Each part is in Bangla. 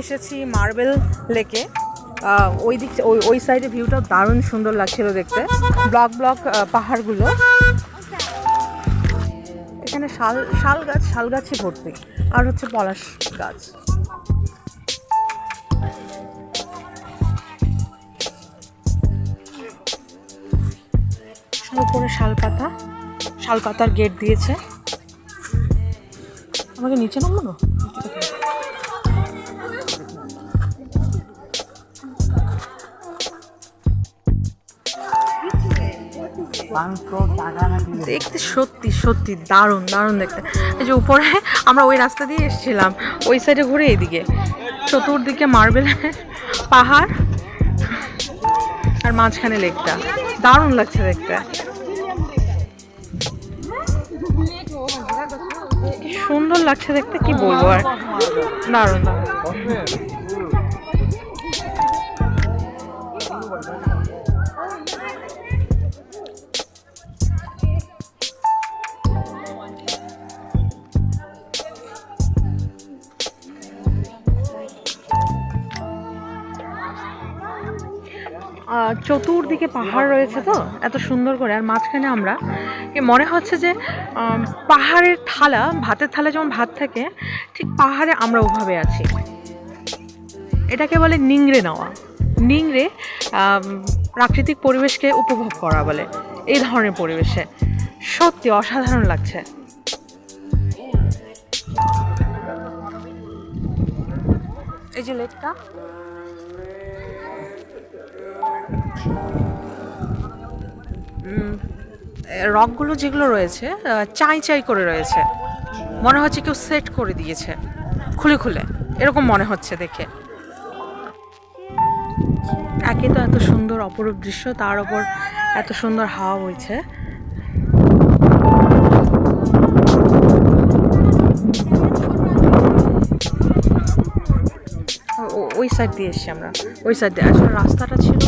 এসেছি মার্বেল লেকে। ওই দিক ওই ওই সাইডে ভিউটা দারুণ সুন্দর লাগছিল দেখতে। ব্লক ব্লক পাহাড়গুলো। এখানে শাল শাল গাছ শাল গাছই ভর্তি। আর হচ্ছে পলাশ গাছ। উপরে শাল পাতা। শাল পাতার গেট দিয়েছে। আমাকে নিচে নামবো দেখতে সত্যি সত্যি দারুণ দারুণ দেখতে। এই যে উপরে আমরা ওই রাস্তা দিয়ে এসেছিলাম, ওই সাইডে ঘুরে এইদিকে। চতুর্দিকে মার্বেল পাহাড় আর মাঝখানে লেকটা দারুণ লাগছে দেখতে। সুন্দর লাগছে দেখতে, কি বলব আর? দারুণ দারুণ। চতুর্দিকে পাহাড় রয়েছে তো, এত সুন্দর করে। আর মাঝখানে আমরা মনে হচ্ছে যে পাহাড়ের থালা, ভাতের থালা যেমন ভাত থাকে, ঠিক পাহাড়ে আমরা ওভাবে আছি। এটাকে বলে নিংড়ে নেওয়া। নিংড়ে প্রাকৃতিক পরিবেশকে উপভোগ করা বলে, এই ধরনের পরিবেশে। সত্যি অসাধারণ লাগছে। এই যে লেকটা রকগুলো যেগুলো রয়েছে চাই চাই করে রয়েছে। মনে হচ্ছে কেউ সেট করে দিয়েছে। খুলে খুলে, এরকম মনে হচ্ছে দেখে। একে তো এত সুন্দর অপরূপ দৃশ্য, তার ওপর এত সুন্দর হাওয়া বইছে। ওই সাইড দিয়ে এসছি আমরা। ওই সাইড দিয়ে, আসলে রাস্তাটা ছিল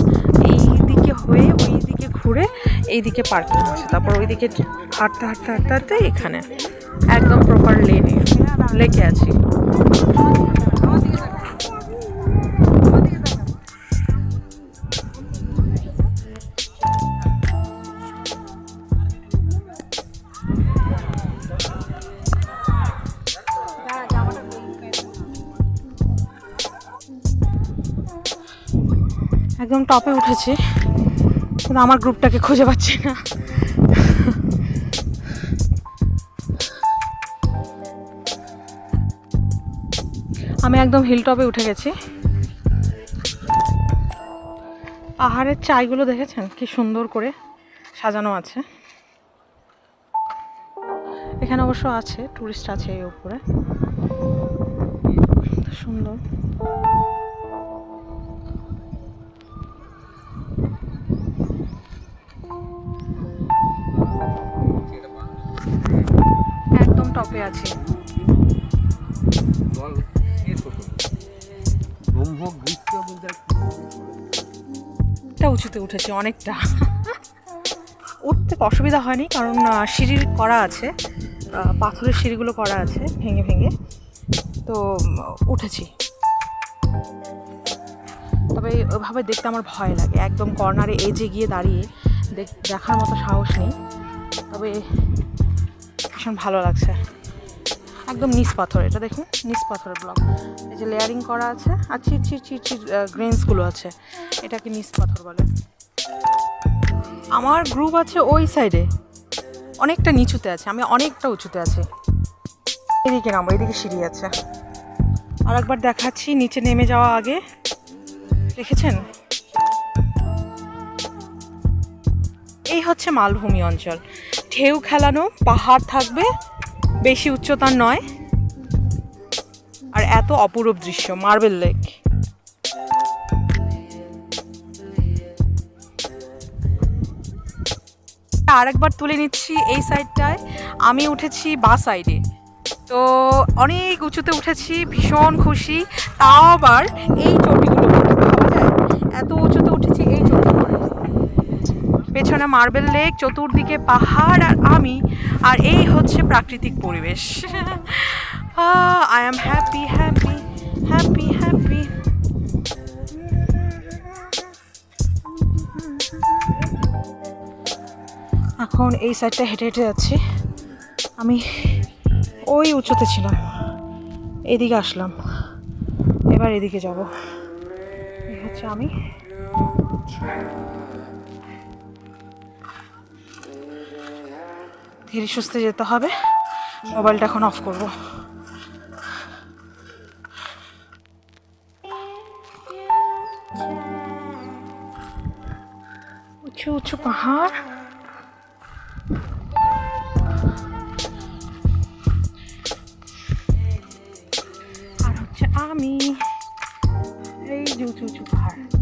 এই দিকে পার্কিং হচ্ছে তারপর ওইদিকে হাঁটতে হাঁটতে হাঁটতে হাঁটতে এখানে একদম প্রপার লেনে লেকে আছি। একদম টপে উঠেছি। কিন্তু আমার গ্রুপটাকে খুঁজে পাচ্ছি না। আমি একদম হিল টপে উঠে গেছি। পাহাড়ের চাইগুলো দেখেছেন? কি সুন্দর করে সাজানো আছে। এখানে অবশ্য আছে টুরিস্ট আছে এই উপরে। সুন্দর। টপে আছে। উঁচুতে উঠেছে অনেকটা। উঠতে অসুবিধা হয়নি কারণ সিঁড়ির করা আছে। পাথরের সিঁড়িগুলো করা আছে ভেঙে ভেঙে। তো উঠেছি। তবে ওভাবে দেখতে আমার ভয় লাগে। একদম কর্নারে এজে গিয়ে দাঁড়িয়ে দেখ- দেখার মতো সাহস নেই। তবে ভীষণ ভালো লাগছে। একদম নিচ পাথর, এটা দেখুন, নিচ পাথরের ব্লক এই যে লেয়ারিং করা আছে, আর চির চির চির চির গ্রেন্সগুলো আছে। এটাকে নিচ পাথর বলে। আমার গ্রুপ আছে ওই সাইডে অনেকটা নিচুতে আছে, আমি অনেকটা উঁচুতে আছি। এদিকে নামো এদিকে সিঁড়ি আছে। আর একবার দেখাচ্ছি, নিচে নেমে যাওয়া আগে। দেখেছেন? হচ্ছে মালভূমি অঞ্চল। ঢেউ খেলানো, পাহাড় থাকবে, বেশি উচ্চতার নয়। আর এত অপরূপ দৃশ্য, মার্বেল লেক। আরেকবার তুলে নিচ্ছি এই সাইডটায়। আমি উঠেছি বা সাইডে। তো অনেক উঁচুতে উঠেছি, ভীষণ খুশি। তাও আবার এই চটিগুলো এত উঁচুতে উঠেছি, এই চটিগুলো পেছনে মার্বেল লেক, চতুর্দিকে পাহাড় আর আমি, আর এই হচ্ছে প্রাকৃতিক পরিবেশ। I am happy happy happy happy এখন এই সাইডটা হেঁটে হেঁটে যাচ্ছি। আমি ওই উঁচুতে ছিলাম। এদিকে আসলাম। এবার এদিকে যাব। এই হচ্ছে আমি। ধীরে সুস্থে যেতে হবে। মোবাইলটা এখন অফ করব। উঁচু উঁচু পাহাড়। আর হচ্ছে আমি। এই যে উঁচু উঁচু পাহাড়।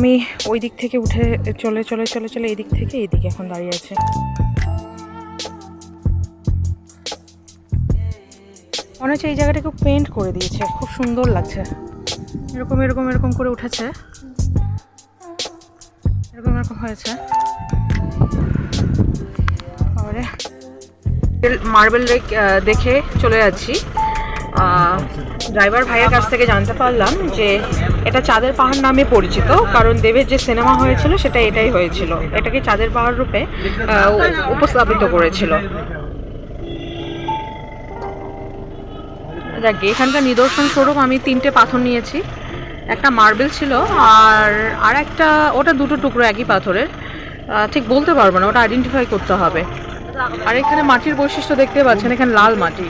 আমি ওই দিক থেকে উঠে চলে চলে চলে চলে এই দিক থেকে এই দিকে এখন দাঁড়িয়ে আছে। মনে হচ্ছে এই জায়গাটাকে পেন্ট করে দিয়েছে, খুব সুন্দর লাগছে। এরকম এরকম এরকম করে উঠেছে। এরকম এরকম হয়েছে। মার্বেল লেক দেখে চলে যাচ্ছি। ড্রাইভার ভাইয়ের কাছ থেকে জানতে পারলাম যে এটা চাঁদের পাহাড় নামে পরিচিত, কারণ দেবের যে সিনেমা হয়েছিল সেটা এটাই হয়েছিল। এটাকে চাঁদের পাহাড় রূপে উপস্থাপিত করেছিল। দেখ, এখানকার নিদর্শন স্বরূপ আমি তিনটে পাথর নিয়েছি। একটা মার্বেল ছিল, আর আর একটা, ওটা দুটো টুকরো একই পাথরের। ঠিক বলতে পারব না, ওটা আইডেন্টিফাই করতে হবে। আর এখানে মাটির বৈশিষ্ট্য দেখতে পাচ্ছেন, এখানে লাল মাটি।